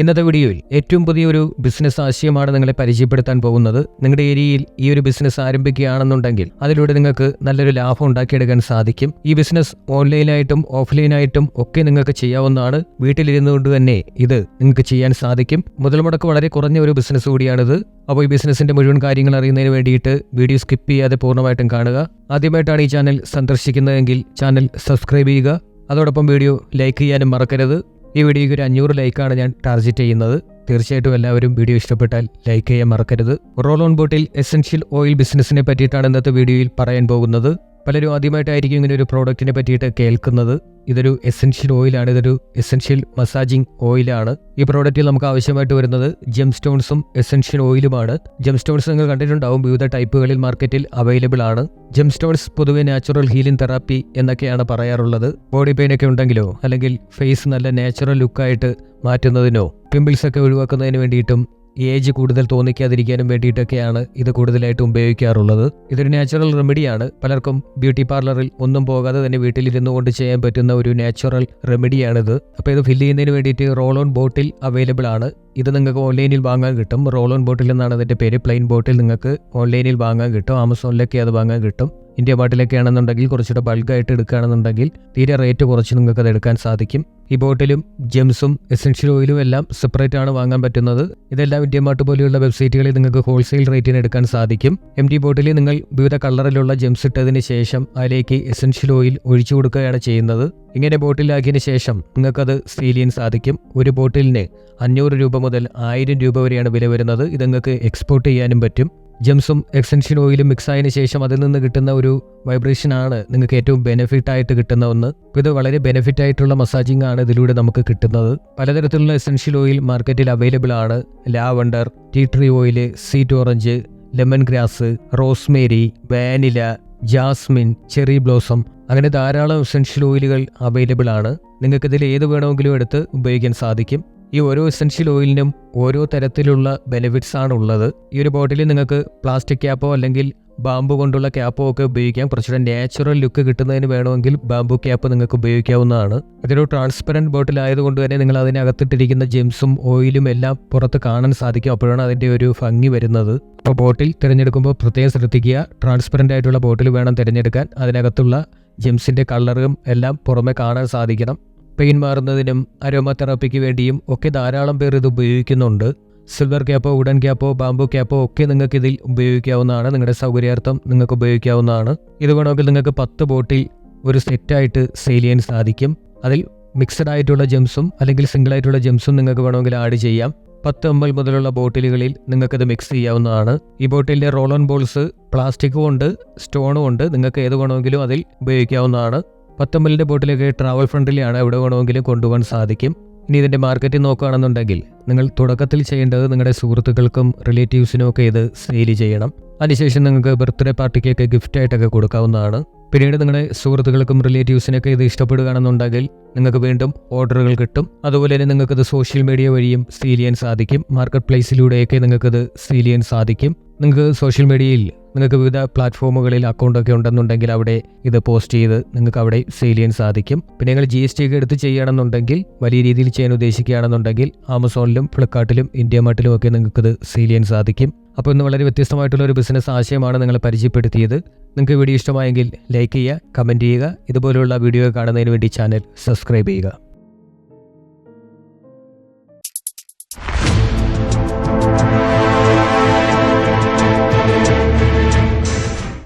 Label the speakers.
Speaker 1: ഇന്നത്തെ വീഡിയോയിൽ ഏറ്റവും പുതിയൊരു ബിസിനസ് ആശയമാണ് നിങ്ങളെ പരിചയപ്പെടുത്താൻ പോകുന്നത്. നിങ്ങളുടെ ഏരിയയിൽ ഈ ഒരു ബിസിനസ് ആരംഭിക്കുകയാണെന്നുണ്ടെങ്കിൽ അതിലൂടെ നിങ്ങൾക്ക് നല്ലൊരു ലാഭം ഉണ്ടാക്കിയെടുക്കാൻ സാധിക്കും. ഈ ബിസിനസ് ഓൺലൈനായിട്ടും ഓഫ്ലൈനായിട്ടും ഒക്കെ നിങ്ങൾക്ക് ചെയ്യാവുന്നതാണ്. വീട്ടിലിരുന്നുകൊണ്ട് തന്നെ ഇത് നിങ്ങൾക്ക് ചെയ്യാൻ സാധിക്കും. മുതൽ മുടക്ക് വളരെ കുറഞ്ഞ ഒരു ബിസിനസ് കൂടിയാണിത്. അപ്പോൾ ഈ ബിസിനസിന്റെ മുഴുവൻ കാര്യങ്ങൾ അറിയുന്നതിന് വേണ്ടിയിട്ട് വീഡിയോ സ്കിപ്പ് ചെയ്യാതെ പൂർണമായിട്ടും കാണുക. ആദ്യമായിട്ടാണ് ഈ ചാനൽ സന്ദർശിക്കുന്നതെങ്കിൽ ചാനൽ സബ്സ്ക്രൈബ് ചെയ്യുക. അതോടൊപ്പം വീഡിയോ ലൈക്ക് ചെയ്യാനും മറക്കരുത്. ഈ വീഡിയോയ്ക്ക് ഒരു അഞ്ഞൂറ് ലൈക്കാണ് ഞാൻ ടാർഗറ്റ് ചെയ്യുന്നത്. തീർച്ചയായിട്ടും എല്ലാവരും വീഡിയോ ഇഷ്ടപ്പെട്ടാൽ ലൈക്ക് ചെയ്യാൻ മറക്കരുത്. Roll on bottle essential oil ബിസിനസ്സിനെ പറ്റിയിട്ടാണ് ഇന്നത്തെ വീഡിയോയിൽ പറയാൻ പോകുന്നത്. പലരും ആദ്യമായിട്ടായിരിക്കും ഇങ്ങനെ ഒരു പ്രോഡക്റ്റിനെ പറ്റിയിട്ട് കേൾക്കുന്നത്. ഇതൊരു എസെൻഷ്യൽ ഓയിലാണ് ഇതൊരു എസെൻഷ്യൽ മസാജിങ് ഓയിലാണ് ഈ പ്രോഡക്റ്റിൽ നമുക്ക് ആവശ്യമായിട്ട് വരുന്നത് ജെം സ്റ്റോൺസും എസെൻഷ്യൽ ഓയിലുമാണ് ജെം സ്റ്റോൺസ് നിങ്ങൾ കണ്ടിട്ടുണ്ടാവും. വിവിധ ടൈപ്പുകളിൽ മാർക്കറ്റിൽ അവൈലബിൾ ആണ്. ജെം സ്റ്റോൺസ് പൊതുവെ നാച്ചുറൽ ഹീലിംഗ് തെറാപ്പി എന്നൊക്കെയാണ് പറയാറുള്ളത്. ബോഡി പെയിൻ ഒക്കെ ഉണ്ടെങ്കിലോ അല്ലെങ്കിൽ ഫേസ് നല്ല നാച്ചുറൽ ലുക്കായിട്ട് മാറ്റുന്നതിനോ പിമ്പിൾസ് ഒക്കെ ഒഴിവാക്കുന്നതിന് വേണ്ടിയിട്ടും ഏജ് കൂടുതൽ തോന്നിക്കാതിരിക്കാനും വേണ്ടിയിട്ടൊക്കെയാണ് ഇത് കൂടുതലായിട്ട് ഉപയോഗിക്കാറുള്ളത്. ഇതൊരു നാച്ചുറൽ റെമഡിയാണ് പലർക്കും ബ്യൂട്ടി പാർലറിൽ ഒന്നും പോകാതെ തന്നെ വീട്ടിലിരുന്നു കൊണ്ട് ചെയ്യാൻ പറ്റുന്ന ഒരു നാച്ചുറൽ റെമഡിയാണിത് അപ്പോൾ ഇത് ഫില്ല് ചെയ്യുന്നതിന് വേണ്ടിയിട്ട് റോൾ ഓൺ ബോട്ടിൽ അവൈലബിൾ ആണ്. ഇത് നിങ്ങൾക്ക് ഓൺലൈനിൽ വാങ്ങാൻ കിട്ടും. റോൾ ഓൺ ബോട്ടിൽ എന്നാണ് അതിന്റെ പേര്. പ്ലെയിൻ ബോട്ടിൽ നിങ്ങൾക്ക് ഓൺലൈനിൽ വാങ്ങാൻ കിട്ടും. ആമസോണിലൊക്കെ അത് വാങ്ങാൻ കിട്ടും. ഇന്ത്യ ബോട്ടിലൊക്കെ ആണെന്നുണ്ടെങ്കിൽ കുറച്ചുകൂടെ ബൾക്കായിട്ട് എടുക്കുകയാണെന്നുണ്ടെങ്കിൽ തീരെ റേറ്റ് കുറച്ച് നിങ്ങൾക്ക് അത് എടുക്കാൻ സാധിക്കും. ഈ ബോട്ടിലും ജെംസും എസെൻഷ്യൽ ഓയിലും എല്ലാം സെപ്പറേറ്റ് ആണ് വാങ്ങാൻ പറ്റുന്നത്. ഇതെല്ലാം ഇന്ത്യ മാർട്ട് പോലെയുള്ള വെബ്സൈറ്റുകളിൽ നിങ്ങൾക്ക് ഹോൾസെയിൽ റേറ്റിന് എടുക്കാൻ സാധിക്കും. എം ടി ബോട്ടിൽ നിങ്ങൾ വിവിധ കളറിലുള്ള ജെംസ് ഇട്ടതിന് ശേഷം അതിലേക്ക് എസെൻഷ്യൽ ഓയിൽ ഒഴിച്ചു കൊടുക്കുകയാണ് ചെയ്യുന്നത്. ഇങ്ങനെ ബോട്ടിലാക്കിയതിന് ശേഷം നിങ്ങൾക്കത് സീൽ ചെയ്യാൻ സാധിക്കും. ഒരു ബോട്ടിലിന് അഞ്ഞൂറ് രൂപ മുതൽ ആയിരം രൂപ വരെയാണ് വില വരുന്നത്. ഇത് നിങ്ങൾക്ക് എക്സ്പോർട്ട് ചെയ്യാനും പറ്റും. ജെംസും എക്സ്റ്റൻഷൻ ഓയിലും മിക്സ് ആയതിനു ശേഷം അതിൽ നിന്ന് കിട്ടുന്ന ഒരു വൈബ്രേഷൻ ആണ് നിങ്ങൾക്ക് ഏറ്റവും ബെനിഫിറ്റ് ആയിട്ട് കിട്ടുന്ന ഒന്ന്. ഇത് വളരെ ബെനിഫിറ്റ് ആയിട്ടുള്ള മസാജിംഗ് ആണ് ഇതിലൂടെ നമുക്ക് കിട്ടുന്നത്. പലതരത്തിലുള്ള എസെൻഷ്യൽ ഓയിൽ മാർക്കറ്റിൽ അവൈലബിൾ ആണ്. Lavender tea tree oil sweet orange lemon grass rosemary vanilla jasmine cherry blossom അങ്ങനെ ധാരാളം എസെൻഷ്യൽ ഓയിലുകൾ അവൈലബിൾ ആണ്. നിങ്ങൾക്ക് ഇതിൽ ഏത് വേണമെങ്കിലും എടുത്ത് ഉപയോഗിക്കാൻ സാധിക്കും. ഈ ഓരോ എസൻഷ്യൽ ഓയിലിനും ഓരോ തരത്തിലുള്ള ബെനിഫിറ്റ്സ് ആണ് ഉള്ളത്. ഈ ഒരു ബോട്ടിലിൽ നിങ്ങൾക്ക് പ്ലാസ്റ്റിക് ക്യാപ്പോ അല്ലെങ്കിൽ ബാമ്പു കൊണ്ടുള്ള ക്യാപ്പോ ഒക്കെ ഉപയോഗിക്കാം. കുറച്ചുകൂടെ നാച്ചുറൽ ലുക്ക് കിട്ടുന്നതിന് വേണമെങ്കിൽ ബാമ്പു ക്യാപ്പ് നിങ്ങൾക്ക് ഉപയോഗിക്കാവുന്നതാണ്. അതൊരു ട്രാൻസ്പെറന്റ് ബോട്ടിൽ ആയതുകൊണ്ട് തന്നെ നിങ്ങൾ അതിനകത്തിട്ടിരിക്കുന്ന ജെംസും ഓയിലും എല്ലാം പുറത്ത് കാണാൻ സാധിക്കും. അപ്പോഴാണ് അതിന്റെ ഒരു ഭംഗി വരുന്നത്. അപ്പോൾ ബോട്ടിൽ തിരഞ്ഞെടുക്കുമ്പോൾ പ്രത്യേകം ശ്രദ്ധിക്കുക. ട്രാൻസ്പെറന്റ് ആയിട്ടുള്ള ബോട്ടിൽ വേണം തിരഞ്ഞെടുക്കാൻ. അതിനകത്തുള്ള ജെംസിന്റെ കളറും എല്ലാം പുറമെ കാണാൻ സാധിക്കണം. പെയിൻ മാറുന്നതിനും അരോമ തെറാപ്പിക്ക് വേണ്ടിയും ഒക്കെ ധാരാളം പേർ ഇത് ഉപയോഗിക്കുന്നുണ്ട്. Silver capo wooden capo bamboo capo ഒക്കെ നിങ്ങൾക്ക് ഇതിൽ ഉപയോഗിക്കാവുന്നതാണ്. നിങ്ങളുടെ സൗകര്യാർത്ഥം നിങ്ങൾക്ക് ഉപയോഗിക്കാവുന്നതാണ്. ഇത് വേണമെങ്കിൽ നിങ്ങൾക്ക് പത്ത് ബോട്ടിൽ ഒരു സെറ്റായിട്ട് സെയിൽ ചെയ്യാൻ സാധിക്കും. അതിൽ മിക്സഡ് ആയിട്ടുള്ള ജെംസും അല്ലെങ്കിൽ സിംഗിൾ ആയിട്ടുള്ള ജെംസും നിങ്ങൾക്ക് വേണമെങ്കിൽ ആഡ് ചെയ്യാം. പത്ത് എൽ മുതലുള്ള ബോട്ടിലുകളിൽ നിങ്ങൾക്കത് മിക്സ് ചെയ്യാവുന്നതാണ്. ഈ ബോട്ടിലിന്റെ റോൾ ഓൺ ബോൾസ് പ്ലാസ്റ്റിക്കും ഉണ്ട് സ്റ്റോണും ഉണ്ട്. നിങ്ങൾക്ക് ഏത് വേണമെങ്കിലും അതിൽ ഉപയോഗിക്കാവുന്നതാണ്. പത്തൊമ്പതിന്റെ ബോട്ടിലൊക്കെ ട്രാവൽ ഫ്രണ്ടിലാണ് എവിടെ വേണമെങ്കിലും കൊണ്ടുപോകാൻ സാധിക്കും. ഇനി ഇതിന്റെ മാർക്കറ്റ് നോക്കുകയാണെന്നുണ്ടെങ്കിൽ നിങ്ങൾ തുടക്കത്തിൽ ചെയ്യേണ്ടത് നിങ്ങളുടെ സുഹൃത്തുക്കൾക്കും റിലേറ്റീവ്സിനും ഒക്കെ ഇത് സെയിൽ ചെയ്യണം. അതിനുശേഷം നിങ്ങൾക്ക് ബർത്ത്ഡേ പാർട്ടിക്കൊക്കെ ഗിഫ്റ്റ് ആയിട്ടൊക്കെ കൊടുക്കാവുന്നതാണ്. പിന്നീട് നിങ്ങളുടെ സുഹൃത്തുക്കൾക്കും റിലേറ്റീവ്സിനൊക്കെ ഇത് ഇഷ്ടപ്പെടുകയാണെന്നുണ്ടെങ്കിൽ നിങ്ങൾക്ക് വീണ്ടും ഓർഡറുകൾ കിട്ടും. അതുപോലെ തന്നെ നിങ്ങൾക്കത് സോഷ്യൽ മീഡിയ വഴിയും സെയിൽ ചെയ്യാൻ സാധിക്കും. മാർക്കറ്റ് പ്ലേസിലൂടെയൊക്കെ നിങ്ങൾക്കത് സെയിൽ ചെയ്യാൻ സാധിക്കും. നിങ്ങൾക്ക് സോഷ്യൽ മീഡിയയിൽ നിങ്ങൾക്ക് വിവിധ പ്ലാറ്റ്ഫോമുകളിൽ അക്കൗണ്ടൊക്കെ ഉണ്ടെന്നുണ്ടെങ്കിൽ അവിടെ ഇത് പോസ്റ്റ് ചെയ്ത് നിങ്ങൾക്ക് അവിടെ സെയിൽ ചെയ്യാൻ സാധിക്കും. പിന്നെ നിങ്ങൾ ജി എസ് ടി ഒക്കെ എടുത്ത് ചെയ്യുകയാണെന്നുണ്ടെങ്കിൽ വലിയ രീതിയിൽ ചെയ്യാൻ ഉദ്ദേശിക്കുകയാണെന്നുണ്ടെങ്കിൽ ആമസോണിലും ഫ്ലിപ്കാർട്ടിലും ഇന്ത്യ മാർട്ടിലും ഒക്കെ നിങ്ങൾക്ക് ഇത് സെയിൽ ചെയ്യാൻ സാധിക്കും. അപ്പോൾ ഇന്ന് വളരെ വ്യത്യസ്തമായിട്ടുള്ള ഒരു ബിസിനസ് ആശയമാണ് നിങ്ങൾ പരിചയപ്പെടുത്തിയത്. നിങ്ങൾക്ക് വീഡിയോ ഇഷ്ടമായെങ്കിൽ ലൈക്ക് ചെയ്യുക കമന്റ് ചെയ്യുക. ഇതുപോലുള്ള വീഡിയോ കാണുന്നതിന് വേണ്ടി ചാനൽ സബ്സ്ക്രൈബ് ചെയ്യുക.